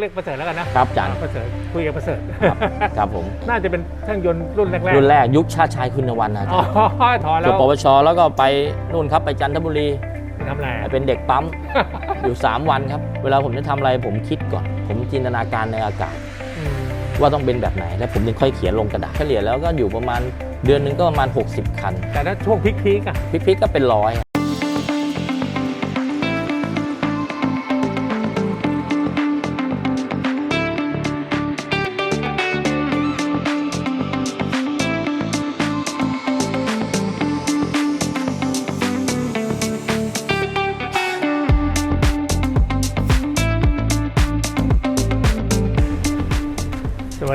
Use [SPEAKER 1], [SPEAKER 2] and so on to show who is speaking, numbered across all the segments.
[SPEAKER 1] เรียกประเสริฐแล้วกันนะครับ
[SPEAKER 2] อาจารย์
[SPEAKER 1] ประเสริฐคุยกับประเสริฐ
[SPEAKER 2] ครับครับผม
[SPEAKER 1] น่าจะเป็นช่างยนต์รุ่นแรกๆ
[SPEAKER 2] รุ่นแรกยุคชาติชายคุณวันนะอา
[SPEAKER 1] อ๋
[SPEAKER 2] จา
[SPEAKER 1] อ
[SPEAKER 2] รย์
[SPEAKER 1] ถอน
[SPEAKER 2] จ
[SPEAKER 1] แล้
[SPEAKER 2] บ
[SPEAKER 1] ว
[SPEAKER 2] ปวชแล้วก็ไปนู่นครับไปจันทบุรี
[SPEAKER 1] ทำอะไร
[SPEAKER 2] ไป
[SPEAKER 1] อะ
[SPEAKER 2] เป็นเด็กปั๊ม อยู่ 3 วันครับ เวลาผมจะทำอะไรผมคิดก่อน ผมจินตนาการในอากาศ
[SPEAKER 1] อืม
[SPEAKER 2] ว่าต้องเป็นแบบไหน แล้วผมถึงค่อยเขียนลงกระดาษเฉลี่ยแล้วก็อยู่ประมาณเดือนหนึงก็ประมาณ 60 คัน
[SPEAKER 1] แต่ถ้าช่วงพีคๆอะ
[SPEAKER 2] พลิกๆก็เป็นร้อย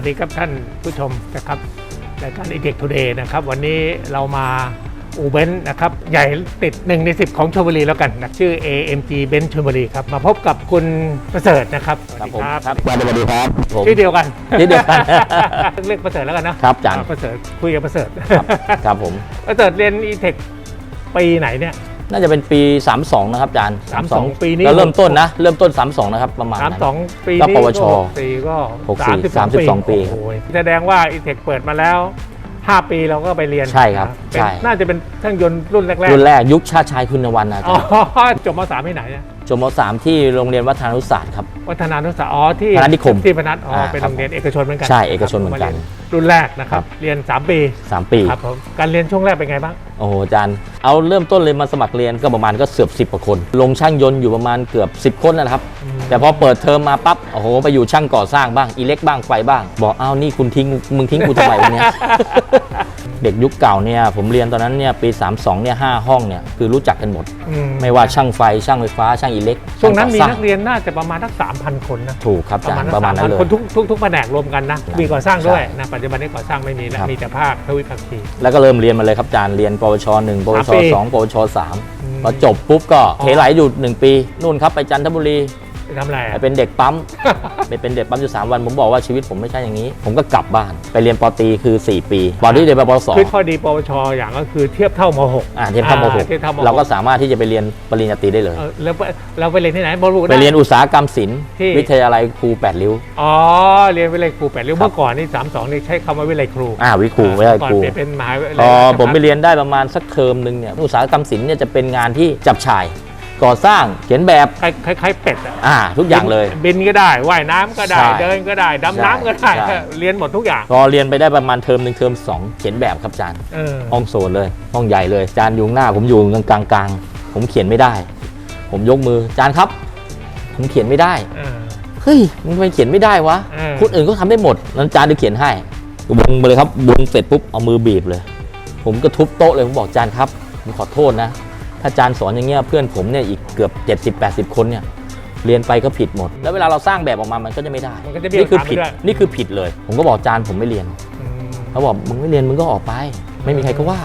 [SPEAKER 1] ดีครับท่านผู้ชมนะครับรายการ e t e c h Today นะครับ วันนี้เรามาอูเบนนะครับ ใหญ่ติดหนึ่งใน 10 ของชลบุรีแล้วกันนะชื่อ AMG b e n ชลบุรีครับ มาพบกับคุณประเสริฐนะครับ
[SPEAKER 2] ครับผม
[SPEAKER 1] สวัสดี
[SPEAKER 2] ครับสวัสดีครับผม
[SPEAKER 1] ชื่อเดียวกัน
[SPEAKER 2] ชื่อเดียวกัน
[SPEAKER 1] เรียกประเสริฐแล้วกันนะครับ
[SPEAKER 2] อาจารย์
[SPEAKER 1] อ่ประเสริฐคุยกับประเสริฐ
[SPEAKER 2] ครับครับผม
[SPEAKER 1] ประเสริฐเรียน e t e c h ปีไหนเนี่ย
[SPEAKER 2] น่าจะเป็นปี 32 นะครับอาจารย์
[SPEAKER 1] 32 ปีนี้
[SPEAKER 2] แล้วเริ่มต้นนะ เริ่มต้น 32 นะครับ ประมาณ
[SPEAKER 1] สาม
[SPEAKER 2] นั้น
[SPEAKER 1] สองปี
[SPEAKER 2] ก็
[SPEAKER 1] นี้
[SPEAKER 2] ปวช
[SPEAKER 1] สี่ก็
[SPEAKER 2] หกสี่
[SPEAKER 1] สามสิบสอง
[SPEAKER 2] 32 ปี
[SPEAKER 1] โอ้โหแสดงว่า e t e c h เปิดมาแล้ว 5 ปีเราก็ไปเรียน
[SPEAKER 2] ใช่ครับ
[SPEAKER 1] นะเป็น
[SPEAKER 2] ใช่
[SPEAKER 1] น่าจะเป็นช่างยนต์รุ่นแรกๆ
[SPEAKER 2] รุ่นแรกยุคชาติชายคุณวันนะอา
[SPEAKER 1] อ๋
[SPEAKER 2] จารย์
[SPEAKER 1] อจบมสามที่ไหนอะ
[SPEAKER 2] จบมสามที่โรงเรียนวัฒนานุศาสตร์ครับ
[SPEAKER 1] วัฒนานุสาอ๋อที่
[SPEAKER 2] พนัสนิคม
[SPEAKER 1] ที่พนัสอ๋อ
[SPEAKER 2] อ่า
[SPEAKER 1] เป็น
[SPEAKER 2] ครับ
[SPEAKER 1] โรงเรียนเอกชนเหมือนกัน
[SPEAKER 2] ใช่เอกชนเหมือนกันา
[SPEAKER 1] รียรุ่นแรกนะครับ
[SPEAKER 2] ครับ
[SPEAKER 1] เรียน 3 ปี
[SPEAKER 2] 3ปี
[SPEAKER 1] ครับผมการเรียนช่วงแรกเป็นไงบ้าง
[SPEAKER 2] โอ้โหอาจารย์ เอาเริ่มต้นเลยมาสมัครเรียนก็ประมาณก็เสือบสิบกว่าคน ลงช่างยนต์อยู่ประมาณเกือบ 10 คนนะครับ
[SPEAKER 1] อืม
[SPEAKER 2] แต่พอเปิดเทอมมาปั๊บ โอ้โห ไปอยู่ช่างก่อสร้างบ้าง อิเล็กบ้าง ไฟบ้าง บอกอ้าวนี่คุณทิ้ง มึงทิ้งกูทำไมวะเนี่ย เด็กยุคเก่าเนี่ย ผมเรียนตอนนั้นเนี่ยปี 32เนี่ยห้าห้องเนี่ย คือรู้จักกันหมด
[SPEAKER 1] อืม
[SPEAKER 2] ไม่ว่าช่างไฟ ช่างไฟฟ้า ช่างอิเล็ก
[SPEAKER 1] ช่วงนั้นมี
[SPEAKER 2] ช่า
[SPEAKER 1] นั
[SPEAKER 2] ก่อส
[SPEAKER 1] กเรียยนน่าจะประมาณทักสามพันคนนะ
[SPEAKER 2] ถูกครับอาจารย์ประมาณนั้นเลย
[SPEAKER 1] คนทุกทุกทุกแผนกรวมกันนะ
[SPEAKER 2] ครับ
[SPEAKER 1] มีก่อสร้างด้วย
[SPEAKER 2] ใช่
[SPEAKER 1] นะปัจจุบันนี้ก่อสร้างไม่มีแล้ว
[SPEAKER 2] ครับ
[SPEAKER 1] มีแต่ภาคทวิภาคี
[SPEAKER 2] แล้วก็เริ่มเรียนมาเลยครับอาจารย์เรียนปวชหนึ่งปวช
[SPEAKER 1] สามปี
[SPEAKER 2] สองปวชสาม
[SPEAKER 1] อืม
[SPEAKER 2] พอจบปุ๊บก็
[SPEAKER 1] อ๋อ
[SPEAKER 2] เทไหลอยู่หนึ่งปีนู่นครับไปจันทบุรี
[SPEAKER 1] ไป ทำอะไร
[SPEAKER 2] ไป
[SPEAKER 1] อะ
[SPEAKER 2] เป็นเด็กปั๊มไปเป็นเด็กปั๊มอยู่สามวันผมบอกว่าชีวิตผมไม่ใช่อย่างนี้ ผมก็กลับบ้านไปเรียนปอตรีคือ 4 ปีปอที่เรียนไปปวส
[SPEAKER 1] คือข้อดีปวชอย่างก็คือเทียบเท่ามหก
[SPEAKER 2] อ่าเทียบเท่ามหก
[SPEAKER 1] เทียบเท่ามหก
[SPEAKER 2] เราก็สามารถที่จะไปเรียนปริญญาตรีได้เลย
[SPEAKER 1] เออแล้วไปเราไปเรียนที่ไหนบอลู
[SPEAKER 2] ไปเรียนอุตสาหกรรมศิลป์
[SPEAKER 1] ที่
[SPEAKER 2] วิทยาลัยครูแปดริ้ว
[SPEAKER 1] อ๋อเรียนวิเลยครูแปดเรียน
[SPEAKER 2] ครับ
[SPEAKER 1] เมื่อก่อนนี่สามสองนี่ใช้คำว่าวิเลยครู
[SPEAKER 2] อ่าวิครูวิทยาลัย
[SPEAKER 1] ก่อน
[SPEAKER 2] ครู
[SPEAKER 1] เปลี่ยนเป็นมหาวิทยาลั
[SPEAKER 2] พ
[SPEAKER 1] ย
[SPEAKER 2] อ
[SPEAKER 1] ราชภัฏ
[SPEAKER 2] ผมไปเรียนได้ประมาณสักเทอมหนึ่งเนี่ยอุตสาหกรรมศิลป์เนี่ยจะเป็นงานที่จับฉ่าย ก่อสร้างเขียนแบบ
[SPEAKER 1] คล้ายคล้ายๆเป็ดอะ
[SPEAKER 2] อ่าทุกอย่างเลย
[SPEAKER 1] บินก็ได้ว่ายน้ำก็ได้
[SPEAKER 2] ใช่
[SPEAKER 1] เดินก็ได้ดำน้ำก็ได้
[SPEAKER 2] ใช่
[SPEAKER 1] เรียนหมดทุกอย่าง
[SPEAKER 2] พอเรียนไปได้ประมาณเทอมหนึ่งเทอมสองเขียนแบบครับอาจารย์
[SPEAKER 1] เออ
[SPEAKER 2] ห้องโซนเลยห้องใหญ่เลยอาจารย์อยู่ข้างหน้าผมอยู่กลางกลางๆ ผมเขียนไม่ได้ ผมยกมืออาจารย์ครับ ผมเขียนไม่ได้
[SPEAKER 1] เออ
[SPEAKER 2] เฮ้ยมันทำไมเขียนไม่ได้วะ
[SPEAKER 1] เออ
[SPEAKER 2] คนอื่นก็ทำได้หมดนั้นอาจารย์จะเขียนให้วงไปเลยครับวงเสร็จปุ๊บเอามือบีบเลย ผมก็ทุบโต๊ะเลยผมบอกอาจารย์ครับผมขอโทษนะ ถ้าอาจารย์สอนอย่างเงี้ยเพื่อนผมเนี่ยอีกเกือบ 70-80 คนเนี่ยเรียนไปก็ผิดหมด แล้วเวลาเราสร้างแบบออกมามันก็จะไม่ได้
[SPEAKER 1] มันก็จะเบี้ยว
[SPEAKER 2] นี่คือผิด
[SPEAKER 1] ตามไปด้วย
[SPEAKER 2] นี่คือผิดเลย ผมก็บอกอาจารย์ผมไม่เรียน
[SPEAKER 1] อืม
[SPEAKER 2] เขาบอกมึงไม่เรียนมึงก็ออกไป ไม่มีใครก็ว่า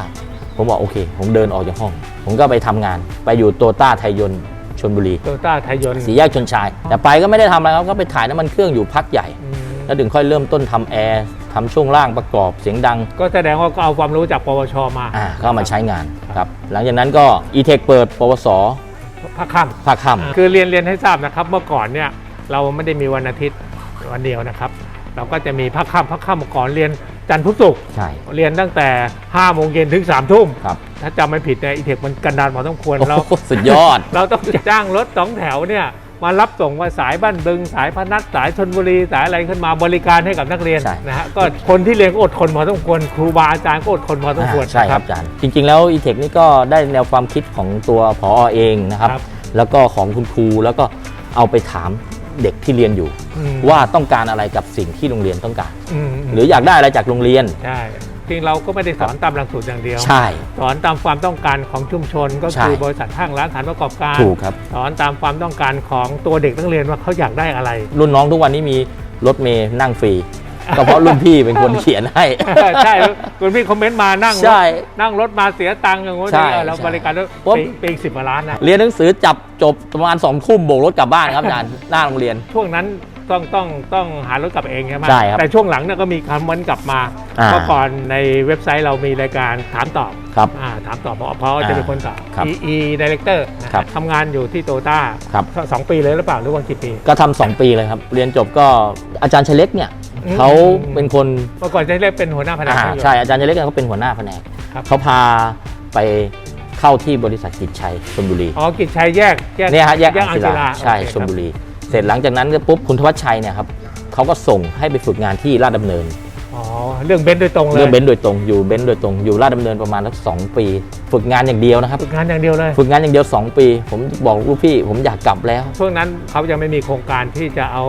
[SPEAKER 2] ผมบอกโอเค ผมเดินออกจากห้อง ผมก็ไปทำงาน ไปอยู่โตต้าไทยยนต์ชนบุรี
[SPEAKER 1] โตต้าไทยยนต์
[SPEAKER 2] สีแยกชนชาย แต่ไปก็ไม่ได้ทำอะไรครับก็ไปถ่ายน้ำมันเครื่องอยู่พักใหญ่
[SPEAKER 1] อืม
[SPEAKER 2] แล้วถึงค่อยเริ่มต้นทำแอร์ทำช่วงล่างประกอบเสียงดัง
[SPEAKER 1] ก็แสดงว่าก็เอาความรู้จากปวชมา
[SPEAKER 2] อ่าเข้ามาใช้งานครับหลังจากนั้นก็ e-tech เปิด ปวส
[SPEAKER 1] ภาคค่
[SPEAKER 2] ภาคค่ำ
[SPEAKER 1] คือเรียนเรียนให้ทราบนะครับ เมื่อก่อนเนี่ยเราไม่ได้มีวันอาทิตย์วันเดียวนะครับ เราก็จะมีภาคค่ำภาคค่ำเมื่อก่อนเรียนจันทร์พุธศุกร์ำ
[SPEAKER 2] ใช่
[SPEAKER 1] เรียนตั้งแต่5โมงเย็นถึง3ทุ่ม
[SPEAKER 2] ครับ
[SPEAKER 1] ถ้าจำไม่ผิดเนี่ยอีเทคมันกันดานพอสมควร
[SPEAKER 2] โอ้
[SPEAKER 1] เรา
[SPEAKER 2] โหสุดยอด
[SPEAKER 1] เราต้องจ้างรถสองแถวเนี่ย มารับส่งว่าสายบ้านบึง สายพนัสสายชนบุรีสายอะไรขึ้นมาบริการให้กับนักเรียน
[SPEAKER 2] ใช่
[SPEAKER 1] นะฮะก็คนที่เรียนก็อดทนพอสมควรครูบาอาจารย์ก็อดทนพอสมควร
[SPEAKER 2] อ่าใช่ครับอาจารย์ จริง ๆ แล้ว e-tech นี่ก็ได้แนวความคิดของตัวผอเองนะครับ
[SPEAKER 1] ครับ
[SPEAKER 2] แล้วก็ของคุณครูแล้วก็เอาไปถามเด็กที่เรียนอยู่
[SPEAKER 1] อืม
[SPEAKER 2] ว่าต้องการอะไรกับสิ่งที่โรงเรียนต้องการ
[SPEAKER 1] อืม
[SPEAKER 2] หรืออยากได้อะไรจากโรงเรียน
[SPEAKER 1] ใช่ จริงเราก็ไม่ได้สอนตามหลักสูตรอย่างเดียว
[SPEAKER 2] ใช่
[SPEAKER 1] สอนตามความต้องการของชุมชนก็
[SPEAKER 2] ใช่
[SPEAKER 1] คือบริษัทห้างร้านสถานประกอบการ
[SPEAKER 2] ถูกครับ
[SPEAKER 1] สอนตามความต้องการของตัวเด็กนักเรียนว่าเขาอยากได้อะไร
[SPEAKER 2] รุ่นน้องทุกวันนี้มีรถเมย์นั่งฟรีก็เพราะรุ่นพี่เป็นคนเขียนให้
[SPEAKER 1] ใช่คุณพี่คอมเมนต์มานั่งรถ
[SPEAKER 2] ใช่
[SPEAKER 1] นั่งรถมาเสียตังค์อย่างงู้น
[SPEAKER 2] ใช่
[SPEAKER 1] นี่เออเรา
[SPEAKER 2] ใช่
[SPEAKER 1] บริการด้วย
[SPEAKER 2] ปุ๊บ
[SPEAKER 1] ปีปีสิบกว่าล้านนะ
[SPEAKER 2] เรียนหนังสือจับจบประมาณสองทุ่มโบกรถกลับบ้านครับอาจารย์ หน้าโรงเรียน
[SPEAKER 1] ช่วงนั้น ต้องต้องต้องหารถกลับเองใช่ไหม
[SPEAKER 2] ใช่ครับ
[SPEAKER 1] แต่ช่วงหลังเนี่ยก็มีการวันกลับมา
[SPEAKER 2] อ่า
[SPEAKER 1] เมื่อก่อนในเว็บไซต์เรามีรายการถามตอบ
[SPEAKER 2] ครับ
[SPEAKER 1] อ่าถามตอบเพราะเพราะจะเป็นคนตอบ
[SPEAKER 2] ครับ
[SPEAKER 1] E E Director นะฮะ
[SPEAKER 2] ครับ
[SPEAKER 1] ทำงานอยู่ที่โตต้า
[SPEAKER 2] ครับ
[SPEAKER 1] สองปีเลยหรือเปล่าหรือว่ากี่ปี
[SPEAKER 2] ก็ทำสองปีเลยครับ เรียนจบก็อาจารย์ชยเล็กเนี่ย
[SPEAKER 1] อืม
[SPEAKER 2] เขาเป็นคน
[SPEAKER 1] เมื่อก่อนจะเรียกเป็นหัวหน้าแผนก
[SPEAKER 2] อ่า
[SPEAKER 1] ช่างยนต์
[SPEAKER 2] ใช่อาจารย์ชยเล็กเนี่ยเขาเป็นหัวหน้าแผนก
[SPEAKER 1] ครับ
[SPEAKER 2] เขาพาไปเข้าที่บริษัทกิจชัยชลบุรี
[SPEAKER 1] อ๋อกิจชัยแยกแยก
[SPEAKER 2] เนี่ยฮะแยก
[SPEAKER 1] แยก
[SPEAKER 2] อ่าง
[SPEAKER 1] อ่าง
[SPEAKER 2] ศิ
[SPEAKER 1] ศิ
[SPEAKER 2] ลา
[SPEAKER 1] ลา
[SPEAKER 2] ใช่
[SPEAKER 1] โอเค
[SPEAKER 2] ชลบุรี เสร็จหลังจากนั้นก็ปุ๊บคุณทวัชชัยเนี่ยครับเขาก็ส่งให้ไปฝึกงานที่ลาดดำเนิน
[SPEAKER 1] อ๋อเรื่องเบนซ์โดยตรงเลย
[SPEAKER 2] เรื่องเบนซ์โดยตรงอยู่เบนซ์โดยตรงอยู่ลาดดำเนินประมาณสักสองปี ฝึกงานอย่างเดียวนะครับ
[SPEAKER 1] ฝึกงานอย่างเดียวเลย
[SPEAKER 2] ฝึกงานอย่างเดียว 2 ปี ผมบอกลูกพี่ผมอยากกลับแล้ว
[SPEAKER 1] ช่วงนั้นเขายังไม่มีโครงการที่จะเอา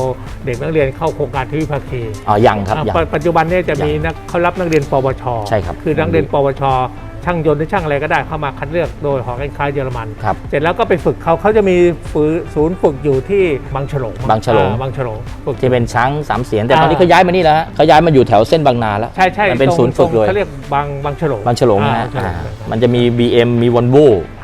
[SPEAKER 1] เด็กนักเรียนเข้าโครงการทวิภาคี
[SPEAKER 2] อ๋อยังครับ
[SPEAKER 1] อ่า
[SPEAKER 2] ยัง
[SPEAKER 1] ปปัจจุบันเนี่ยจะมี
[SPEAKER 2] ยัง
[SPEAKER 1] นักเขารับนักเรียนปวช
[SPEAKER 2] ใช่ครับ
[SPEAKER 1] คือนักเรียนปวช ช่างยนต์หรือช่างอะไรก็ได้เข้ามาคัดเลือกโดยหอการค้าเยอรมัน
[SPEAKER 2] ครับ
[SPEAKER 1] เสร็จแล้วก็ไปฝึกเขาเขาจะมีฝืศูนย์ฝึกอยู่ที่บางฉลง
[SPEAKER 2] บางฉลง
[SPEAKER 1] อ่บางฉลงฝึก
[SPEAKER 2] ที่เป็นช้างสามเสียนแต่
[SPEAKER 1] อ่า
[SPEAKER 2] ตอนนี้เขาย้ายมานี่แล้วฮะเขาย้ายมาอยู่แถวเส้นบางนาแล้ว
[SPEAKER 1] ใช่ใช่
[SPEAKER 2] มันเป็น
[SPEAKER 1] ตรง
[SPEAKER 2] ศูนย์ฝึก
[SPEAKER 1] ตรง
[SPEAKER 2] เลย
[SPEAKER 1] เขาเรียกบางบางฉลง
[SPEAKER 2] บางฉลงนะฮะ
[SPEAKER 1] อ่า
[SPEAKER 2] อ่า
[SPEAKER 1] บางฉลง
[SPEAKER 2] มันจะมี BM มีวอลโว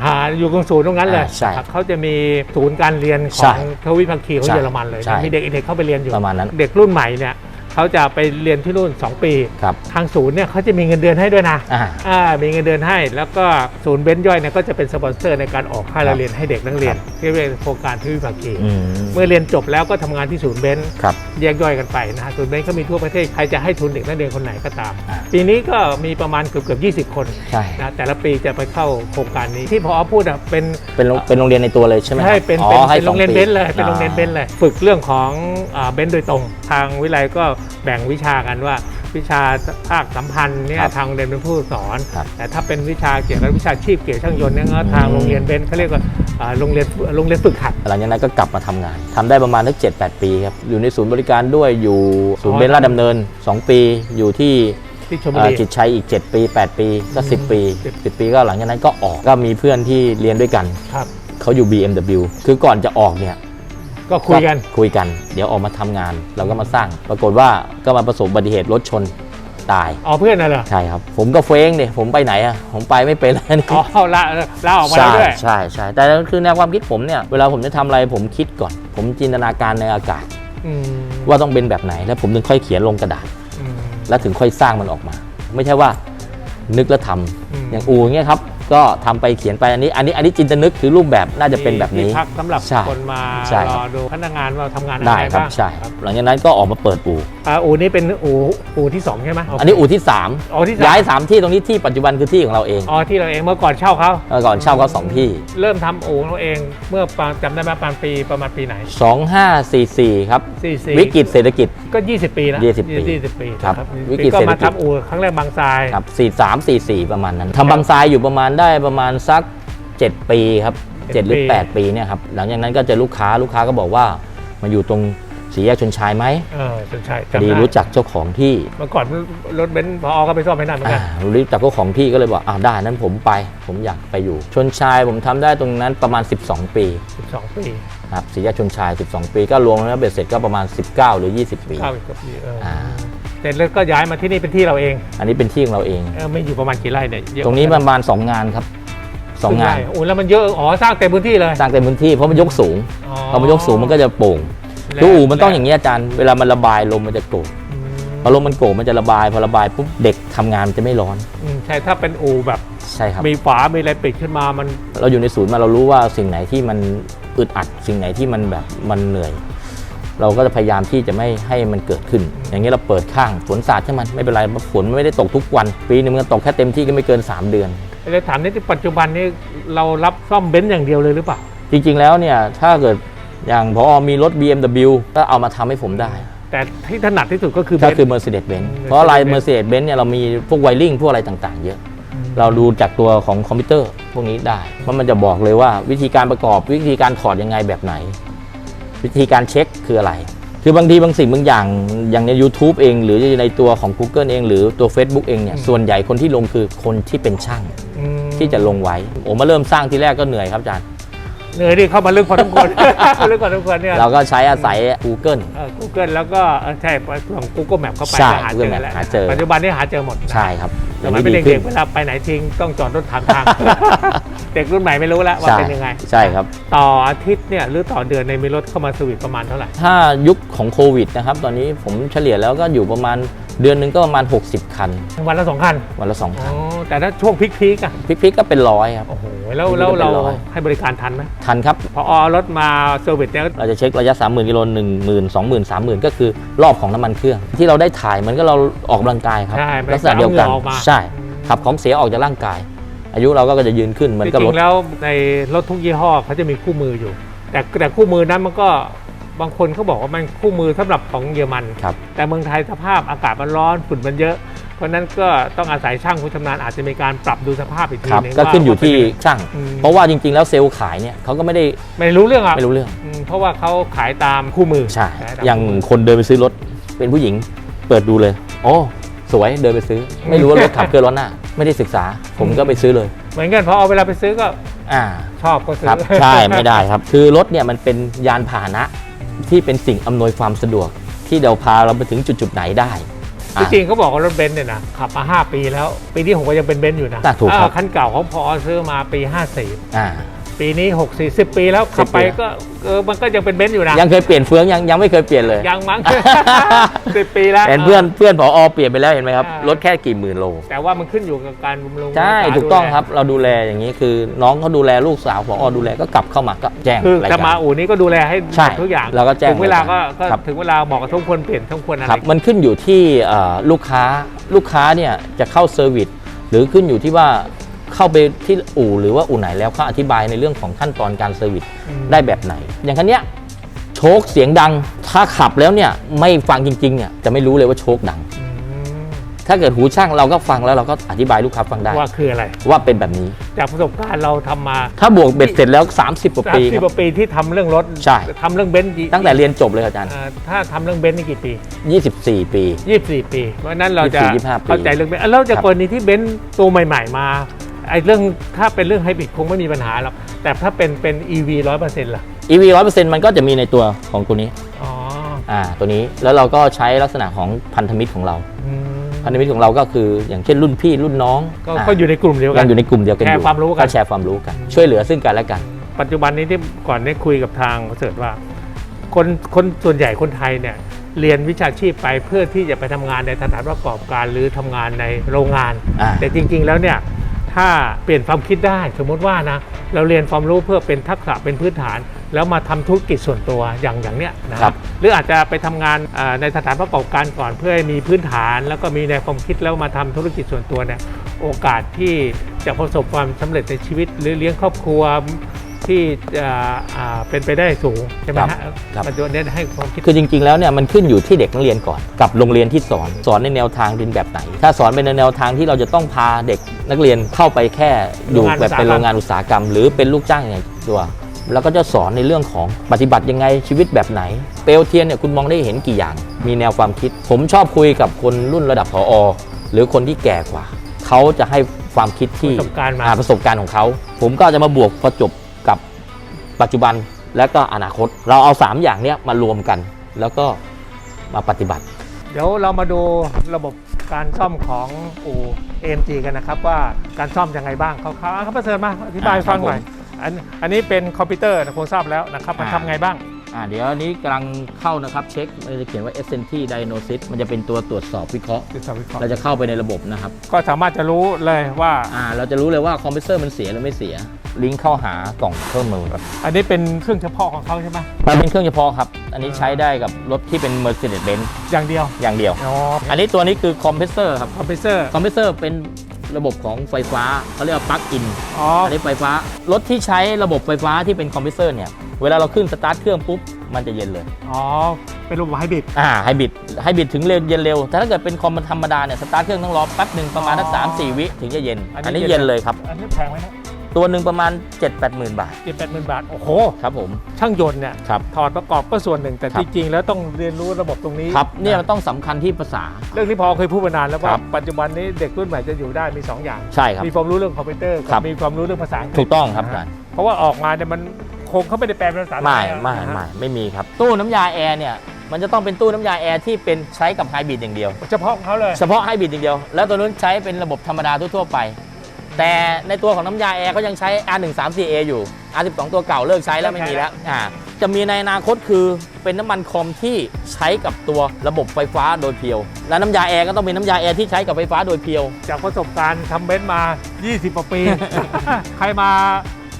[SPEAKER 1] หาอยู่ตรงศูนย์ตรงนั้นเลย
[SPEAKER 2] อ่าใช่
[SPEAKER 1] ครับเขาจะมีศูนย์การเรียนข
[SPEAKER 2] ใช่
[SPEAKER 1] องทวิภาคีของ
[SPEAKER 2] ใช่
[SPEAKER 1] เยอรมันเลย
[SPEAKER 2] ใช่
[SPEAKER 1] มีเด็กอีกเด็กเข้าไปเรียนอยู่
[SPEAKER 2] ประมาณนั้น
[SPEAKER 1] เด็กรุ่นใหม่เนี่ย เขาจะไปเรียนที่นู่น 2 ปี
[SPEAKER 2] ครับ
[SPEAKER 1] ทางศูนย์เนี่ยเขาจะมีเงินเดือนให้ด้วยนะ
[SPEAKER 2] อ่า
[SPEAKER 1] อ่ามีเงินเดือนให้ แล้วก็ศูนย์เบนซ์ย่อยเนี่ยก็จะเป็นสปอนเซอร์ในการออกค่า
[SPEAKER 2] ครับ
[SPEAKER 1] เรียนให้เด็กนักเรียนที่เรียกโครงการทวิภาคี
[SPEAKER 2] อืม
[SPEAKER 1] เมื่อเรียนจบแล้วก็ทำงานที่ศูนย์เบนซ์
[SPEAKER 2] ครับ
[SPEAKER 1] แยกย่อยกันไปนะฮะศูนย์เบนซ์เขามีทั่วประเทศ ใครจะให้ทุนเด็กนักเรียนคนไหนก็ตาม
[SPEAKER 2] อ่า
[SPEAKER 1] ปีนี้ก็มีประมาณเกือบเกือบ20 คน
[SPEAKER 2] ใช่
[SPEAKER 1] นะแต่ละปีจะไปเข้าโครงการนี้ที่พอพูดอะเป็น
[SPEAKER 2] เป็นโรงเป็นโรงเรียนในตัวเลยใช่ไหมครับ
[SPEAKER 1] ใช่เป็น
[SPEAKER 2] อ๋อ
[SPEAKER 1] เป็น
[SPEAKER 2] ให้
[SPEAKER 1] เป็น
[SPEAKER 2] ส
[SPEAKER 1] โร
[SPEAKER 2] อง
[SPEAKER 1] เรียน
[SPEAKER 2] ปี
[SPEAKER 1] เบนซ์เลยเป็นโรงเรียนเบนซ์เลย ฝึกเรื่องของอ่าเบนซ์โดยตรง ทางวิไลก็แบ่งวิชากันว่า วิชาภาคสัมพันธ์เนี่ย
[SPEAKER 2] ครับ
[SPEAKER 1] ทางโรงเรียนเป็นผู้สอน
[SPEAKER 2] ครับ
[SPEAKER 1] แต่ถ้าเป็นวิชาเกี่ยวกับวิชาชีพเกี่ยวกับช่างยนต์เนี่ยก็ทาง
[SPEAKER 2] อืม
[SPEAKER 1] โรงเรียนเบนซ์เขาเรียกว่าอ่าโรงเรียนโรงเรียนฝึกหัด
[SPEAKER 2] หลังจากนั้นก็กลับมาทำงานทำได้ประมาณสักเจ็ดแปดปีครับ อยู่ในศูนย์บริการด้วยอยู่ศูนย์เบนซ์ลาดดำเนิน 2 ปี อยู่ที่
[SPEAKER 1] ที่ชลบุ
[SPEAKER 2] เอ่อ
[SPEAKER 1] รี
[SPEAKER 2] กิจชัยอีก 7 ปี 8 ปีก็10 ปี
[SPEAKER 1] สิบ
[SPEAKER 2] 10 ปีก็หลังจากนั้นก็ออกก็มีเพื่อนที่เรียนด้วยกัน
[SPEAKER 1] ครับ
[SPEAKER 2] เขาอยู่ BMW คือก่อนจะออกเนี่ย
[SPEAKER 1] ก็คุยกัน
[SPEAKER 2] คุยกัน เดี๋ยวออกมาทำงาน เราก็มาสร้าง ปรากฏว่าก็มาประสบอุบัติเหตุรถชนตาย
[SPEAKER 1] อ๋อเพื่อนน่ะเหรอ
[SPEAKER 2] ใช่ครับ ผมก็เฟ้งเนี่ยผมไปไหนอะผมไปไม่เป็นแล้วนี่
[SPEAKER 1] อ๋อลาลาออกมา
[SPEAKER 2] ใช่
[SPEAKER 1] แล้วด้วย
[SPEAKER 2] ใช่ใช่แต่คือแนวความคิดผมเนี่ยเวลาผมจะทำอะไรผมคิดก่อน ผมจินตนาการในอากาศ
[SPEAKER 1] อืม
[SPEAKER 2] ว่าต้องเป็นแบบไหนแล้วผมถึงค่อยเขียนลงกระดาษ
[SPEAKER 1] อืม
[SPEAKER 2] แล้วถึงค่อยสร้างมันออกมา ไม่ใช่ว่านึกแล้วทำ
[SPEAKER 1] อืม
[SPEAKER 2] อย่างอูอย่างเงี้ยครับ ก็ทำไปเขียนไปอันนี้ อันนี้อันนี้จินตนึกคือรูปแบบน่าจะเป็นแบบนี้
[SPEAKER 1] ที่พักสำหรับ
[SPEAKER 2] ใช่
[SPEAKER 1] คนมา
[SPEAKER 2] ใช่
[SPEAKER 1] ร
[SPEAKER 2] ครั
[SPEAKER 1] อบดูพนักงานว่าทำงานอะ
[SPEAKER 2] ได้
[SPEAKER 1] ไร
[SPEAKER 2] ครับ
[SPEAKER 1] บ้าง
[SPEAKER 2] ใช่ครับหลังจากนั้นก็ออกมาเปิดอู่
[SPEAKER 1] อ่าอูนี้เป็นอูอูที่สองใช่ไหมโเค
[SPEAKER 2] อันนี้อู่ที่
[SPEAKER 1] อ๋อที่สาม
[SPEAKER 2] 3ย้าย 3 ที่ตรงนี้ที่ปัจจุบันคือที่ของเราเอง
[SPEAKER 1] อ๋อที่เราเองเมื่อก่อนเช่าเขา
[SPEAKER 2] เมื่อก่อนเช่าก็2ที่
[SPEAKER 1] เริ่มทำอูเราเองเมื่อปาจำได้ไหมประมาณปีประมาณปีไหน
[SPEAKER 2] 2544 ครับ
[SPEAKER 1] 44
[SPEAKER 2] วิกฤตเศรษฐกิจ
[SPEAKER 1] ก็ 20 ปีนะ
[SPEAKER 2] 20 ปี
[SPEAKER 1] 20ปี
[SPEAKER 2] ครับ
[SPEAKER 1] นะ
[SPEAKER 2] วิกฤต
[SPEAKER 1] ก็
[SPEAKER 2] เศรษฐ
[SPEAKER 1] มา
[SPEAKER 2] กิจ
[SPEAKER 1] ทำอูครั้งแรกบางทราย
[SPEAKER 2] ครับ43 44 ประมาณนั้นทำบางทรายอยู่ประมาณได้ประมาณสัก 7 ปีครับ7หรือ 8 ปีเนี่ยครับหลังจากนั้นก็เจะลูกค้าลูกค้าก็บอกว่ามาอยู่ตรงสีแยกชนชายไหม
[SPEAKER 1] เออจนใช่
[SPEAKER 2] พอ
[SPEAKER 1] จำ
[SPEAKER 2] ดี
[SPEAKER 1] ได้
[SPEAKER 2] รู้จักเจ้าของที่
[SPEAKER 1] เมื่อก่อนรถเบนซ์พอก็ไปซ่อมให้นั่นเหมือน
[SPEAKER 2] อ่า
[SPEAKER 1] กัน
[SPEAKER 2] รู้จักเจ้าของที่ก็เลยบอกอ่าได้นั้นผมไป ผมอยากไปอยู่ ชนชายผมทำได้ตรงนั้นประมาณ 12 ปี
[SPEAKER 1] 12 ปี
[SPEAKER 2] ครับสีแยกชนชาย 12 ปี ก็รวมแล้วเบ็ดเสร็จก็ประมาณ 19 หรือ 20 ปี
[SPEAKER 1] เข้าอีกกับปีเอออ
[SPEAKER 2] อ่า
[SPEAKER 1] เสร็จแล้วก็ย้ายมาที่นี่เป็นที่เราเอง
[SPEAKER 2] อันนี้เป็นที่ของเราเอง
[SPEAKER 1] เออไม่อยู่ประมาณกี่ไร่เนี่ยเยอะ
[SPEAKER 2] ตรงนี้ประมาณ 2 งานครับ2งาน
[SPEAKER 1] ครึ่ไร่โอ้แล้วมันเยอะอ๋อสร้างเต็มพื้นที่เลย
[SPEAKER 2] สร้างเต็มพื้นที่เพราะมันยกสูง
[SPEAKER 1] อ๋อ
[SPEAKER 2] พอมันยกสูงมันก็จะโป่ง
[SPEAKER 1] และ
[SPEAKER 2] คืออู่มันต้องอย่างนี้อาจารย์เวลามันระบายลมมันจะโกรธ
[SPEAKER 1] อืม
[SPEAKER 2] พอลมมันโกรธมันจะระบายพอระบายปุ๊บเด็กทำงานมันจะไม่ร้อน
[SPEAKER 1] อืมใช่ถ้าเป็นอู่แบบ
[SPEAKER 2] ใช่ครับ
[SPEAKER 1] มีฝา มีอะไรปิดขึ้นมามัน
[SPEAKER 2] เราอยู่ในศูนย์มาเรารู้ว่าสิ่งไหนที่มันอึดอัดสิ่งไหนที่มันแบบมันเหนื่อย เราก็จะพยายามที่จะไม่ให้มันเกิดขึ้น อย่างนี้เราเปิดข้างฝนสาดใช่มันไม่เป็นไรฝนไม่ได้ตกทุกวัน ปีหนึงมันตกแค่เต็มที่ก็ไม่เกิน 3 เดือน
[SPEAKER 1] เลยถามนี่ที่ปัจจุบันนี้เรารับซ่อมเบนซ์อย่างเดียวเลยหรือเปล่า
[SPEAKER 2] จริงๆแล้วเนี่ยถ้าเกิดอย่างพอมีรถ BMW ก็เอามาทำให้ผมได้
[SPEAKER 1] แต่ที่ถนัดที่สุดก็คือเบ
[SPEAKER 2] ก็
[SPEAKER 1] นซ์
[SPEAKER 2] คือ Mercedes-Benz
[SPEAKER 1] อืม
[SPEAKER 2] เพราะอะไร
[SPEAKER 1] Mercedes-Benz
[SPEAKER 2] Mercedes-Benz เนี่ยเรามีพวกไวริงพวกอะไรต่างๆ เยอะ เราดูจากตัวของคอมพิวเตอร์พวกนี้ได้ว่ามันจะบอกเลยว่าวิธีการประกอบวิธีการถอดยังไงแบบไหน วิธีการเช็คคืออะไร คือบางทีบางสิ่งบางอย่างอย่างใน YouTube เอง หรือในตัวของ Google เอง หรือตัว Facebook เองเนี่ยส่วนใหญ่คนที่ลงคือคนที่เป็นช่าง
[SPEAKER 1] อืม
[SPEAKER 2] ที่จะลงไว้ผมมาเริ่มสร้างที่แรกก็เหนื่อยครับอาจารย์
[SPEAKER 1] เหนื่อยดิเข้ามาเรื่องพอสมควรเรื่องพอสมควรเนี่ย
[SPEAKER 2] เราก็ใช้อาศัย Google
[SPEAKER 1] เออ Google แล้วก็เออใช่ของ Google Map เข้าไป
[SPEAKER 2] ใช่
[SPEAKER 1] ก็หาเจ
[SPEAKER 2] Google
[SPEAKER 1] อ
[SPEAKER 2] Map
[SPEAKER 1] แล้ว
[SPEAKER 2] หาเจอ
[SPEAKER 1] ปัจจุบันนี้หาเจอหมด
[SPEAKER 2] ใช่ครับ
[SPEAKER 1] สมัยเป็น
[SPEAKER 2] ดี
[SPEAKER 1] เด็กๆเวลาไปไหนทิ้งต้องจอดรถถามทาง เด็กรุ่นใหม่ไม่รู้แล้วว่า
[SPEAKER 2] ใช่
[SPEAKER 1] เป็นยังไง
[SPEAKER 2] ใช่ครับ
[SPEAKER 1] ต่ออาทิตย์เนี่ยหรือต่อเดือนในยมีรถเข้ามาสวิตประมาณเท่าไหร่
[SPEAKER 2] ถ้ายุคของโควิดนะครับ ตอนนี้ผมเฉลี่ยแล้วก็อยู่ประมาณเดือนหนึงก็ประมาณ 60 คัน
[SPEAKER 1] วันละสองคัน
[SPEAKER 2] วันละ2
[SPEAKER 1] อ๋
[SPEAKER 2] คัน
[SPEAKER 1] อแต่ถ้าช่วงพีคๆอะ
[SPEAKER 2] พลิกๆก็เป็นร้อยครับ
[SPEAKER 1] โอ้โห แล้วแล้วเรา
[SPEAKER 2] เป็นร้อย
[SPEAKER 1] ให้บริการทันไหม
[SPEAKER 2] ทันครับ
[SPEAKER 1] พอเอารถมาเซอร์วิสเนี่ย
[SPEAKER 2] เราจะเช็คระยะ 30,000กิโล1 0 0 0 0 20,000 30,000ก็คือรอบของน้ำมันเครื่อง ที่เราได้ถ่ายเหมือนก็เราออกกำลังกายครับ
[SPEAKER 1] ใช่ไม่
[SPEAKER 2] ลักษณะเดียวกัน
[SPEAKER 1] เอาเหงื่อออกมา
[SPEAKER 2] ใช่ขับของเสียออกจากร่างกาย อายุเราก็จะยืนขึ้นเหมือน
[SPEAKER 1] จ
[SPEAKER 2] กับร
[SPEAKER 1] ริ
[SPEAKER 2] ถ
[SPEAKER 1] งๆแล้วในรถทุกยี่ห้อเขาจะมีคู่มืออยู่ แต่แต่คู่มือนั้นมันก็บางคนเขาบอกว่ามันคู่มือสำหรับของเยอรมัน
[SPEAKER 2] ครับ
[SPEAKER 1] แต่เมืองไทยสภาพอากาศมันร้อนฝุ่นมันเยอะ เพราะฉะนั้นก็ต้องอาศัยช่างผู้ชำนาญอาจจะมีการปรับดูสภาพอีกที
[SPEAKER 2] ครับ
[SPEAKER 1] หนึง
[SPEAKER 2] ก็
[SPEAKER 1] ว่า
[SPEAKER 2] ขึ้นอยู่ที่
[SPEAKER 1] ว่าเป็น
[SPEAKER 2] ช่าง
[SPEAKER 1] อืม
[SPEAKER 2] เพราะว่าจริง ๆ แล้วเซลล์ขายเนี่ยเขาก็ไม่ได้
[SPEAKER 1] ไม่รู้เรื่องอะ
[SPEAKER 2] ไม่รู้เรื่อง
[SPEAKER 1] อืมเพราะว่าเขาขายตามคู่มือ
[SPEAKER 2] ใช่
[SPEAKER 1] ขตม
[SPEAKER 2] อย่าง
[SPEAKER 1] คู่มื
[SPEAKER 2] คนเดินไปซื้อรถเป็นผู้หญิงเปิดดูเลย โอ้ สวยเดินไปซื้อ ไม่รู้ว่ารถขับเคลื่อนล้อหน้า ไม่ได้ศึกษา ผมก็ไปซื้อเลย
[SPEAKER 1] เหมือนกันพอเอาเวลาไปซื้อก็
[SPEAKER 2] อ่า
[SPEAKER 1] ชอบก็ซื้
[SPEAKER 2] ครับใช่ไม่ได้ครับ คือรถเนี่ยมันเป็นยานพาหนะที่เป็นสิ่งอำนวยความสะดวก ที่เดี๋ยวพาเราไปถึงจุดจุดๆไหนได้
[SPEAKER 1] จริงๆเขาบอกว่ารถเบนซ์เนี่ยนะขับมา 5 ปีแล้ว ปีที่ผมก็ยังเป็นเบนซ์อยู่นะ
[SPEAKER 2] อะถูกครับ
[SPEAKER 1] อ่าคันเก่าของพอซื้อมาปี
[SPEAKER 2] อ่า
[SPEAKER 1] 54 ปีนี้6 4 0 ปีแล้วขับไป
[SPEAKER 2] 10ปี
[SPEAKER 1] ก็เออมันก็ยังเป็นเบนซ์อยู่นะ
[SPEAKER 2] ยังเคยเปลี่ยนเฟืองยังยังไม่เคยเปลี่ยนเลย
[SPEAKER 1] ยังมั้งสิบปีแล้ว
[SPEAKER 2] เห็นเพื่อนเพื่อนผอเปลี่ยนไปแล้วเห็นไหมครับ
[SPEAKER 1] อ่ารร
[SPEAKER 2] ถแค่กี่หมื่นโล
[SPEAKER 1] แต่ว่ามันขึ้นอยู่กับการบำรุง
[SPEAKER 2] ใช่
[SPEAKER 1] รัษา
[SPEAKER 2] ถูกต้อง
[SPEAKER 1] ดูแล
[SPEAKER 2] ครับเราดูแลอย่างนี้คือ น้องเขาดูแลลูกสาวผอดูแลก็กลับเข้ามาก็แจ้ง
[SPEAKER 1] คือ
[SPEAKER 2] ราย
[SPEAKER 1] จะ
[SPEAKER 2] การ
[SPEAKER 1] มาอู่นี้ก็ดูแลให้
[SPEAKER 2] ใช่
[SPEAKER 1] ทุกอย่าง
[SPEAKER 2] เราก็แจ้ง
[SPEAKER 1] ถึงเวลาก็ก็
[SPEAKER 2] ครับ
[SPEAKER 1] ถึงเวลาบอกกับทุกคนเปลี่ยนทุกคนอะไร
[SPEAKER 2] ครับมันขึ้นอยู่ที่เอ่อลูกค้าลูกค้าเนี่ยจะเข้าเซอร์วิสหรือขึ้นอยู่ที่ว่า เข้าไปที่อู่หรือว่าอู่ไหนแล้วเขาอธิบายในเรื่องของขั้นตอนการเซอร์วิส
[SPEAKER 1] อืม
[SPEAKER 2] ได้แบบไหน อย่างคันเนี้ยโชคเสียงดัง ถ้าขับแล้วเนี่ยไม่ฟังจริงๆเนี่ยจะไม่รู้เลยว่าโชคดัง
[SPEAKER 1] อืม
[SPEAKER 2] ถ้าเกิดหูช่างเราก็ฟังแล้วเราก็อธิบายลูกค้าฟังได้
[SPEAKER 1] ว่าคืออะไร
[SPEAKER 2] ว่าเป็นแบบนี้
[SPEAKER 1] จากประสบการณ์เราทำมา
[SPEAKER 2] ถ้าบวกเบ็ดเสร็จแล้ว 30กว่า
[SPEAKER 1] สาม
[SPEAKER 2] ปี
[SPEAKER 1] สิบ
[SPEAKER 2] ค
[SPEAKER 1] ก
[SPEAKER 2] รับ
[SPEAKER 1] ว่าปีที่ทำเรื่องรถ
[SPEAKER 2] ใช่
[SPEAKER 1] ทำเรื่องเบนซ์กี่
[SPEAKER 2] ตั้งแต่เรียนจบเลยครับอาจารย์
[SPEAKER 1] เอ่อถ้าทำเรื่องเบนซ์นี่กี่ปี
[SPEAKER 2] 24 ปี
[SPEAKER 1] 24 ปี เพราะฉะนั้นเราจะ
[SPEAKER 2] 24 25ปี
[SPEAKER 1] เข้าใจเรื่องเบนซ์อะแล้วจะ
[SPEAKER 2] ครับ
[SPEAKER 1] กรณีที่เบนซ์ตัวใหม่ ๆ มา ไอ้เรื่องถ้าเป็นเรื่องไฮบริดคงไม่มีปัญหาหรอกแต่ถ้าเป็นเป็น EV ร้อยเปอร์เซ็นต์ล่ะ
[SPEAKER 2] EV 100%มันก็จะมีในตัวของตัวนี้
[SPEAKER 1] อ๋อ
[SPEAKER 2] อ่าตัวนี้แล้วเราก็ใช้ลักษณะของพันธมิตรของเรา
[SPEAKER 1] อืม
[SPEAKER 2] พันธมิตรของเราก็คืออย่างเช่นรุ่นพี่รุ่นน้อง
[SPEAKER 1] ก็
[SPEAKER 2] อ่า
[SPEAKER 1] ก็อยู่ในกลุ่มเดียวกั
[SPEAKER 2] ยั
[SPEAKER 1] น
[SPEAKER 2] งอยู่ในกลุ่มเดียวกันอ
[SPEAKER 1] แชร์
[SPEAKER 2] ยู่
[SPEAKER 1] ความรู้กัน
[SPEAKER 2] ก็แชร์ความรู้กัน ช่วยเหลือซึ่งกันและกัน
[SPEAKER 1] ปัจจุบันนี้ที่ก่อนได้คุยกับทางเสิร์ชว่า คนคนส่วนใหญ่คนไทยเนี่ยเรียนวิชาชีพไปเพื่อที่จะไปทำงานในสถานประกอบการหรือทำงานในโรงงาน
[SPEAKER 2] อ่า
[SPEAKER 1] แต่จริงๆแล้วเนี่ย ถ้าเปลี่ยนความคิดได้สมมติว่านะเราเรียนความรู้เพื่อเป็นทักษะเป็นพื้นฐาน แล้วมาทำธุรกิจส่วนตัวอย่างอย่างเนี้ยนะครับหรืออาจจะไปทำงานอ่าในสถานประกอบการก่อนเพื่อให้มีพื้นฐาน แล้วก็มีแนวความคิดแล้วมาทำธุรกิจส่วนตัวเนี่ยโอกาสที่จะประสบความสำเร็จในชีวิตหรือเลี้ยงครอบครัว ที่จะอ่าเป็นไปได้สูงใช่ไหม
[SPEAKER 2] ครับ
[SPEAKER 1] ฮะ
[SPEAKER 2] ครับ
[SPEAKER 1] ปัจจุบันเนี้ให้ความคิด
[SPEAKER 2] คือจริง ๆ แล้วเนี่ยมันขึ้นอยู่ที่เด็กนักเรียนก่อนกับโรงเรียนที่สอนสอนในแนวทางเป็นแบบไหน ถ้าสอนเป็นในแนวทางที่เราจะต้องพาเด็กนักเรียนเข้าไปแค่อยู่แบบเป็นโรงงานอุตสาหกรรม หรือเป็นลูกจ้างอย่างตัวแล้วก็จะสอนในเรื่องของปฏิบัติยังไงชีวิตแบบไหน เปลวเทียนเนี่ยคุณมองได้เห็นกี่อย่าง มีแนวความคิด ผมชอบคุยกับคนรุ่นระดับผอหรือคนที่แก่กว่า เขาจะให้ความคิดที่
[SPEAKER 1] ประสบการณ์มา
[SPEAKER 2] อ่ประสบการณ์ของเขา ผมก็จะมาบวกประจบกับ ปัจจุบันและก็อนาคต เราเอา 3 อย่างเนี้ยมารวมกัน แล้วก็มาปฏิบัติ
[SPEAKER 1] เดี๋ยวเรามาดูระบบการซ่อมของอู่ AMG กันนะครับ ว่าการซ่อมยังไงบ้างเขาเขาเขาประเสริฐมาอธิบาย
[SPEAKER 2] อ่า
[SPEAKER 1] ฟัง
[SPEAKER 2] ครับ
[SPEAKER 1] หน่อยอันอันนี้เป็นคอมพิวเตอร์นะคงทราบแล้วนะครับมัน
[SPEAKER 2] อ่า
[SPEAKER 1] ทำไงบ้าง
[SPEAKER 2] อ่าเดี๋ยวอันนี้กำลังเข้านะครับเช็คมันจะเขียนว่า SNT Diagnosis มันจะเป็นตัวตรวจสอบวิเคราะห์
[SPEAKER 1] คือสวิตช์
[SPEAKER 2] เราจะเข้าไปในระบบนะครับ
[SPEAKER 1] ก็สามารถจะรู้เลยว่า
[SPEAKER 2] อ่าเราจะรู้เลยว่าคอมพิวเตอร์มันเสียหรือไม่เสีย ลิงก์เข้าหากล่องเครื่องมือ
[SPEAKER 1] อันนี้เป็นเครื่องเฉพาะของเขาใช่ไหม
[SPEAKER 2] มันเป็นเครื่องเฉพาะครับ อันนี้ใช้ได้กับรถที่เป็น Mercedes-Benz
[SPEAKER 1] อย่างเดียว
[SPEAKER 2] อย่างเดียว
[SPEAKER 1] อ๋อ
[SPEAKER 2] อันนี้ตัวนี้คือคอมเพรสเซอร์ครับ
[SPEAKER 1] คอมพิวเตอร์
[SPEAKER 2] คอมเพรสเซอร์เป็น ระบบของไฟฟ้าเขาเรียกว่าปลั๊กอิน
[SPEAKER 1] อ๋อ
[SPEAKER 2] อันนี้ไฟฟ้ารถที่ใช้ระบบไฟฟ้าที่เป็นคอมเพรสเซอร์เนี่ยเวลาเราขึ้นสตาร์ทเครื่องปุ๊บมันจะเย็นเลย
[SPEAKER 1] อ๋อ เป็นระบบไฮบริด
[SPEAKER 2] อ่าไฮบริดไฮบริดถึงเร็วเย็นเร็ว แต่ถ้าเกิดเป็นคอมธรรมดาเนี่ยสตาร์ทเครื่องต้องรอแป๊บหนึ่งประมาณสัก
[SPEAKER 1] อ๋อ
[SPEAKER 2] สามสี่วิถึงจะเย็น
[SPEAKER 1] อันนี้
[SPEAKER 2] อันนี้
[SPEAKER 1] เย็
[SPEAKER 2] เย็
[SPEAKER 1] น
[SPEAKER 2] น เลยครับ
[SPEAKER 1] อันนี้แพงไหมนะ
[SPEAKER 2] ตัวหนึ่งประมาณ 7 8 0 0 0 0 บาท
[SPEAKER 1] เจ็ดแปดหมื่นบาท โอ้โห
[SPEAKER 2] ครับผม
[SPEAKER 1] ช่างยนต์เนี่ย
[SPEAKER 2] ครับ
[SPEAKER 1] ถอดประกอบก็ส่วนหนึ่ง แต่
[SPEAKER 2] ครั
[SPEAKER 1] จ
[SPEAKER 2] บ
[SPEAKER 1] ริงๆ แล้วต้องเรียนรู้ระบบตรงนี้
[SPEAKER 2] ครับเนี่ยมันต้องสำคัญที่ภาษา
[SPEAKER 1] เรื่องนี้พอเคยพูดมานานแล้วว่า
[SPEAKER 2] ครับ
[SPEAKER 1] ปัจจุบันนี้เด็กรุ่นใหม่จะอยู่ได้มี2อย่าง
[SPEAKER 2] ใช่ครับ
[SPEAKER 1] มีความรู้เรื่องคอมพิวเตอร์
[SPEAKER 2] ครั
[SPEAKER 1] กับบมีความรู้เรื่องภาษาอังกฤษ
[SPEAKER 2] ถูกต้องครับ
[SPEAKER 1] นะ
[SPEAKER 2] อา
[SPEAKER 1] ฮะ
[SPEAKER 2] จารย์
[SPEAKER 1] เพราะว่าออกมาเนี่ยมันคงเขาไม่ได้แปลเป็นภาษา
[SPEAKER 2] ไม่
[SPEAKER 1] ทยอะ
[SPEAKER 2] ไม่
[SPEAKER 1] นะฮะ
[SPEAKER 2] ไม่ไม่มีครับ ตู้น้ำยาแอร์เนี่ยมันจะต้องเป็นตู้น้ำยาแอร์ที่เป็นใช้กับไฮบริดอย่างเดียว
[SPEAKER 1] เฉพาะของเขาเลย
[SPEAKER 2] เฉพาะไฮบริดอย่างเดียว แล้วตัวนู้นใช้เป็นระบบธรรมดาทั่วๆไป แต่ในตัวของน้ำยาแอร์ก็ยังใช้ R134A อยู่ R12 ตัวเก่าเลิกใช้แล้วไม่มีแล้วอ่าจะมีในอนาคตคือเป็นน้ำมันคอมที่ใช้กับตัวระบบไฟฟ้าโดยเพียว และน้ำยาแอร์ก็ต้องเป็นน้ำยาแอร์ที่ใช้กับไฟฟ้าโดยเพียว
[SPEAKER 1] จากประสบการณ์ทำเบนซ์มา 20กว่าปี ใครมา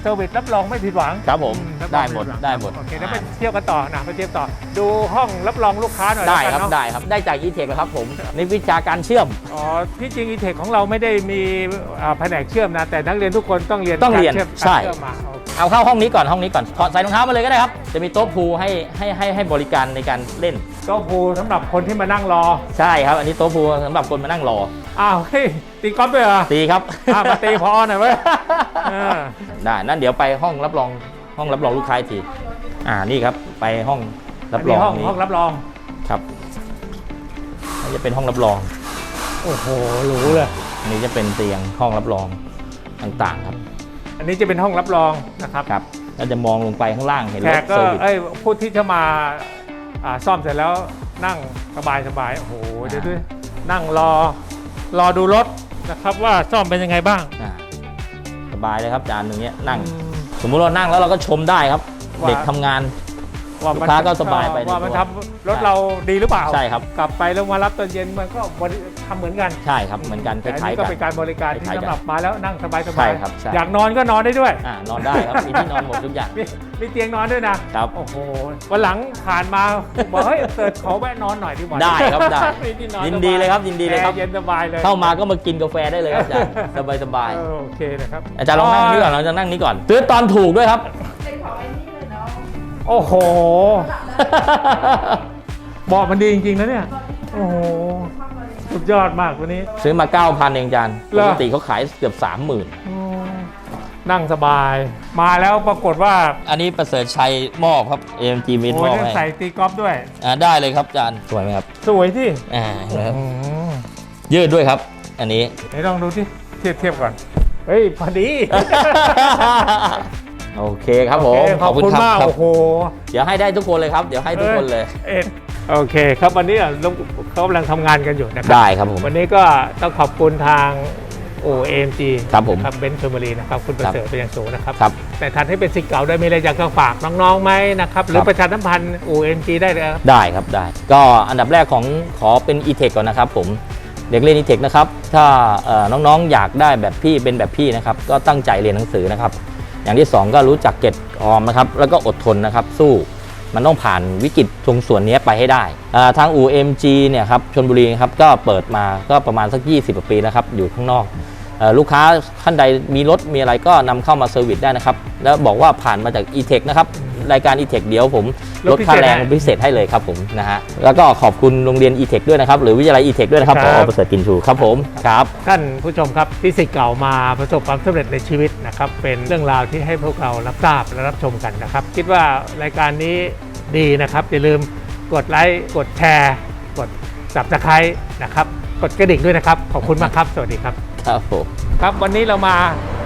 [SPEAKER 1] เซอร์วิสรับรองไม่ผิดหวัง
[SPEAKER 2] ครับผม
[SPEAKER 1] อืรับร
[SPEAKER 2] ได้
[SPEAKER 1] อง
[SPEAKER 2] หมด
[SPEAKER 1] ผิวัง
[SPEAKER 2] ได้หมด
[SPEAKER 1] โอเคแล้วไปเที่ยวกันต่อนะไปเที่ยวต่อ ดูห้องรับรองลูกค้าหน่อย
[SPEAKER 2] ได้
[SPEAKER 1] แล้ว
[SPEAKER 2] ค
[SPEAKER 1] กั
[SPEAKER 2] รั
[SPEAKER 1] น
[SPEAKER 2] บ
[SPEAKER 1] เนาะ
[SPEAKER 2] ได้ครับได้จาก e-tech แล้วครับผมนี่วิชาการเชื่อม
[SPEAKER 1] อ๋อที่จริงอีเทคของเราไม่ได้มีอ่าแผนกเชื่อมนะแต่นักเรียนทุกคนต้องเรียน
[SPEAKER 2] ต้องเรียน
[SPEAKER 1] กาชื่ม
[SPEAKER 2] ใช่
[SPEAKER 1] การเชื่อมมาโอ เค
[SPEAKER 2] เอาเข้าห้องนี้ก่อนห้องนี้ก่อนถอดใส่รองเท้ามาเลยก็ได้ครับจะมีโต๊ะพูลให้ให้ให้ให้บริการในการเล่น
[SPEAKER 1] โต๊ะพูลสำหรับคนที่มานั่งรอ
[SPEAKER 2] ใช่ครับ อันนี้โต๊ะพูลสำหรับคนมานั่งรอ
[SPEAKER 1] อ้าวเฮ้ยตีกอล์ฟด้วยเหรอ
[SPEAKER 2] ตีครับ
[SPEAKER 1] อะมาตีพอหน่อยเว้ยเออ
[SPEAKER 2] ได้นั่นเดี๋ยวไปห้องรับรองห้องรับรองลูกค้าอีกที อ่านี่ครับไปห้องรับ
[SPEAKER 1] อัน
[SPEAKER 2] รอ
[SPEAKER 1] นี้
[SPEAKER 2] ง
[SPEAKER 1] ห้อง
[SPEAKER 2] นี้
[SPEAKER 1] ห้องรับรอง
[SPEAKER 2] ครับนี่จะเป็นห้องรับรอง
[SPEAKER 1] โอ้โหหรูเลย
[SPEAKER 2] อันนี้จะเป็นเตียงห้องรับรองต่างๆครับ
[SPEAKER 1] อันนี้จะเป็นห้องรับรองนะครับ
[SPEAKER 2] ครับแล้วจะมองลงไปข้างล่างเห็น
[SPEAKER 1] แข
[SPEAKER 2] ร
[SPEAKER 1] ก
[SPEAKER 2] ถ
[SPEAKER 1] ก็
[SPEAKER 2] เซอร์วิส
[SPEAKER 1] เอ้ยผู้ที่จะมาอ่าซ่อมเสร็จแล้วนั่งสบายสบายโอ้โหเดี๋ยวด้วยนั่งรอรอดูรถนะครับว่าซ่อมเป็นยังไงบ้าง
[SPEAKER 2] อ่าสบายเลยครับจานหนึ่งเนี้ยนั่ง
[SPEAKER 1] อืม
[SPEAKER 2] สมมุติเรานั่งแล้วเราก็ชมได้ครับ
[SPEAKER 1] ว่า
[SPEAKER 2] เด็กทำงาน
[SPEAKER 1] ว่า
[SPEAKER 2] ลูกค้าก็สบายไป
[SPEAKER 1] ว่ามัน
[SPEAKER 2] ในตัว
[SPEAKER 1] ทำรถเราดีหรือเปล่า
[SPEAKER 2] ใช่ครับ
[SPEAKER 1] กลับไปแล้วมารับตอนเย็นมันก็บริ ทำเหมือนกัน
[SPEAKER 2] ใช่ครับเหมือนกันค
[SPEAKER 1] แต่อัน
[SPEAKER 2] ล้าย
[SPEAKER 1] นี้
[SPEAKER 2] ๆ
[SPEAKER 1] ก็
[SPEAKER 2] กัน
[SPEAKER 1] เป็นการบริการที่
[SPEAKER 2] คล้ายๆกัน
[SPEAKER 1] สำหรับมาแล้วนั่งสบายส
[SPEAKER 2] ใช่
[SPEAKER 1] บาย
[SPEAKER 2] ครับใช่
[SPEAKER 1] อยากนอนก็นอนได้ด้วย
[SPEAKER 2] อ่านอนได้ครับมีที่นอนหมดทุกอย่าง
[SPEAKER 1] มีมีเตียงนอนด้วยนะครับโอ้โหวันหลังผ่านมาบอกเฮ้ยเกิดขอแวะนอนหน่อยดีกว่า
[SPEAKER 2] ได้ครับได้
[SPEAKER 1] มีที่นอน
[SPEAKER 2] ยินดีเลยครับยินดีเลยครับ
[SPEAKER 1] แอเย็นสบายเลย
[SPEAKER 2] เข้ามาก็มากินกาแฟได้เลยครับอาจารย์สบายสบาย
[SPEAKER 1] เออโอเคนะครับ
[SPEAKER 2] ๆอาจารย์ลองนั่งนี่ก่อนเราจะนั่งนี่ก่อนซื้อตอนถูกด้วยครับ
[SPEAKER 1] โอ้โหบอกมันดีจริงๆนะเนี่ยโอ้โห สุดยอดมากวันนี้
[SPEAKER 2] ซื้อมา 9,000 เองอาจารย์
[SPEAKER 1] เหร
[SPEAKER 2] ป
[SPEAKER 1] อ
[SPEAKER 2] กติเขาขายเกือบ 30,000
[SPEAKER 1] อืมนั่งสบาย มาแล้วปรากฏว่า
[SPEAKER 2] อันนี้ประเสริฐชัยมอบครับ AMG มิด
[SPEAKER 1] โอ้
[SPEAKER 2] ม
[SPEAKER 1] ย
[SPEAKER 2] อบ
[SPEAKER 1] นั่น
[SPEAKER 2] ให้
[SPEAKER 1] ใส่ตีกอล์ฟด้วย
[SPEAKER 2] อ่าได้เลยครับอาจารย์สวยไหมครับ
[SPEAKER 1] สวยที่
[SPEAKER 2] อ่าเห็นไหมครับ
[SPEAKER 1] อืม
[SPEAKER 2] ยืดด้วยครับ อันนี้
[SPEAKER 1] ไหนลองดูที่เทียบเทียบก่อน เฮ้ย พอดี
[SPEAKER 2] โอเคครับผม
[SPEAKER 1] โอเคขอบคุณมาก
[SPEAKER 2] ครับ
[SPEAKER 1] โอ้โห
[SPEAKER 2] เดี๋ยวให้ได้ทุกคนเลยครับ เดี๋ยวให้ทุกคนเลย
[SPEAKER 1] เอ็ด โอเคครับวันนี้อะเราเขากำลังทำงานกันอยู่นะครั
[SPEAKER 2] ได้ครับผม
[SPEAKER 1] วันนี้ก็ต้องขอบคุณทางโอเอ็มจี
[SPEAKER 2] ครับผม
[SPEAKER 1] ครับเบนซ์เชอร์มารีนะครับคุณประเสริฐเป็นอย่างสูงนะครับ
[SPEAKER 2] ครับ
[SPEAKER 1] แต่ท่านให้เป็นสิทธิ์เก่าได้มีอะไรอยากจะฝากน้องๆไหมนะครับ หรือ
[SPEAKER 2] ครับ
[SPEAKER 1] ประชาสัมพันธ์ OMG ได้เลยครับ
[SPEAKER 2] ได้ครับได้ ก็อันดับแรกของขอเป็น e-tech ก่อนนะครับผมเด็กเรียน e-tech นะครับ ถ้าเอ่อน้องๆ อยากได้แบบพี่เป็นแบบพี่นะครับ ก็ตั้งใจเรียนหนังสือนะครับ อย่างที่ 2 ก็รู้จักเก็บออมนะครับ แล้วก็อดทนนะครับ สู้ มันต้องผ่านวิกฤตตรงส่วนนี้ไปให้ได้อ่าทาง UMG เนี่ยครับชนบุรีครับก็เปิดมาก็ประมาณสัก 20กว่าปีแล้วครับอยู่ข้างนอก ลูกค้าท่านใดมีรถมีอะไรก็นำเข้ามาเซอร์วิสได้นะครับ แล้วบอกว่าผ่านมาจาก e-tech นะครับ รายการ e-tech เดี๋ยวผมลดค่าแรงพิเศษให้เลยครับผมนะฮะแล้วก็ขอบคุณโรงเรียน e-tech ด้วยนะครับ หรือวิทยาลัย e-tech ด้วยนะครับ
[SPEAKER 1] ค
[SPEAKER 2] พ
[SPEAKER 1] รับ
[SPEAKER 2] อประเสริฐกินชูครับผมครับ
[SPEAKER 1] ท่านผู้ชมครับที่สิทธิ์เก่ามาประสบความสำเร็จในชีวิตนะครับเป็นเรื่องราวที่ให้พวกเรารับทราบและรับชมกันนะครับ คิดว่ารายการนี้ดีนะครับอย่าลืมกดไลค์กดแชร์ กด subscribe นะครับกดกระดิ่งด้วยนะครับขอบคุณมากครับ สวัสดีครับ
[SPEAKER 2] ครับผม
[SPEAKER 1] ครับวันนี้เรามา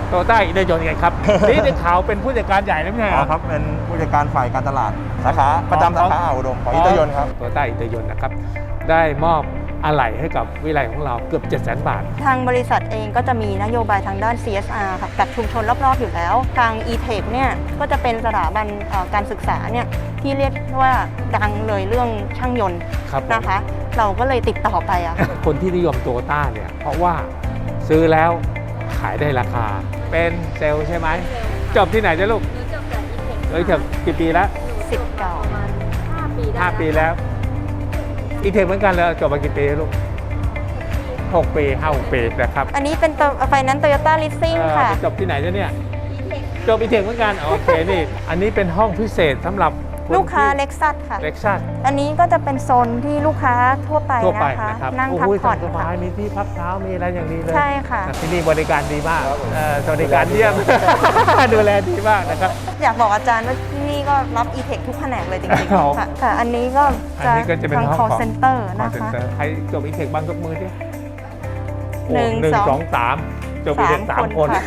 [SPEAKER 1] โตต้าอินเดยนกันครับ นี่ได้ข่าวเป็นผู้จัดการใหญ่แล้วไม่ใช่เหร
[SPEAKER 3] อ๋
[SPEAKER 1] อ
[SPEAKER 3] อครับ เป็นผู้จัดการฝ่ายการตลาดสาขาประจำสาขาอ่าวอุดมของอิตยนต์ครับ
[SPEAKER 1] โตต้าอินเดยนนะครับ ได้มอบอะไหล่ให้กับวิไลของเราเกือบ 7 0 0 0 0 0 บาท
[SPEAKER 4] ทางบริษัทเองก็จะมีนโยบายทางด้าน CSR ค่ะกับชุมชนรอบๆอยู่แล้ว ทาง e-tech เนี่ยก็จะเป็นสถาบันเอ่อการศึกษาเนี่ยที่เรียกว่าดังเลยเรื่องช่างยนต์
[SPEAKER 1] ครับผม
[SPEAKER 4] นะคะ เราก็เลยติดต่อไปอะ
[SPEAKER 1] คนที่นิยมโตต้าเนี่ย เพราะว่า ซื้อแล้วขายได้ราคา เป็นเซลล์ใช่ไหม จบที่ไหนจ้ะลูก
[SPEAKER 5] หนูจบจากอีเทค
[SPEAKER 1] เอ้ยจบกี่ปีแล้ว
[SPEAKER 4] สิบเก่า
[SPEAKER 5] ประมาณ5ปีได้
[SPEAKER 1] ห้าปีแล้วอีเทคเหมือนกันเลยจบมากี่ปีลูกหกปีห้าหกปีนะครับ
[SPEAKER 4] อันนี้เป็นไฟนั้นโตโยต้าลิสซิ่ง
[SPEAKER 1] เอ่อ
[SPEAKER 4] ค่ะ
[SPEAKER 1] จบที่ไหนจ้ะเนี่ย
[SPEAKER 5] อีเทค
[SPEAKER 1] จบอีเทคเหมือนกัน โอเคนี่ อันนี้เป็นห้องพิเศษสำหรับ
[SPEAKER 4] ลูกค้าเล็กซัสค่ะ
[SPEAKER 1] เล็กซัส
[SPEAKER 4] อันนี้ก็จะเป็นโซนที่ลูกค้าทั่วไป
[SPEAKER 1] ทั่วไป
[SPEAKER 4] นะคะ
[SPEAKER 1] นะครับ
[SPEAKER 4] นั่งพัก
[SPEAKER 1] โอ้ย
[SPEAKER 4] ผ่อน
[SPEAKER 1] สบา
[SPEAKER 4] ค่ะ
[SPEAKER 1] ยมีที่พักเท้ามีอะไรอย่างดีเลย
[SPEAKER 4] ใช่ค่ะ
[SPEAKER 1] ที่นี่บริการดีมากเอ่อสวัสดิการเยี่ยมดูแลดีมากนะครับ
[SPEAKER 4] อยากบอกอาจารย์ว่าที่นี่ก็รับ e-tech ทุกแผนกเลยจริง
[SPEAKER 1] ครับ
[SPEAKER 4] ๆค่ะค่ะ อันนี้ก็
[SPEAKER 1] อันนี้ก็จะเป็น
[SPEAKER 4] ทาง
[SPEAKER 1] ห้อง
[SPEAKER 4] call
[SPEAKER 1] ของ
[SPEAKER 4] center
[SPEAKER 1] คอ
[SPEAKER 4] นะ
[SPEAKER 1] เซ็น
[SPEAKER 4] คะ
[SPEAKER 1] เตอร์ใครจบอีเทคบ้างยกมือดิโอ้
[SPEAKER 4] หนึ่ง
[SPEAKER 1] หนึ่ง
[SPEAKER 4] สอง
[SPEAKER 1] สองสามจบอีเทคสาม
[SPEAKER 4] สาม
[SPEAKER 1] ค
[SPEAKER 4] คนนค่ะ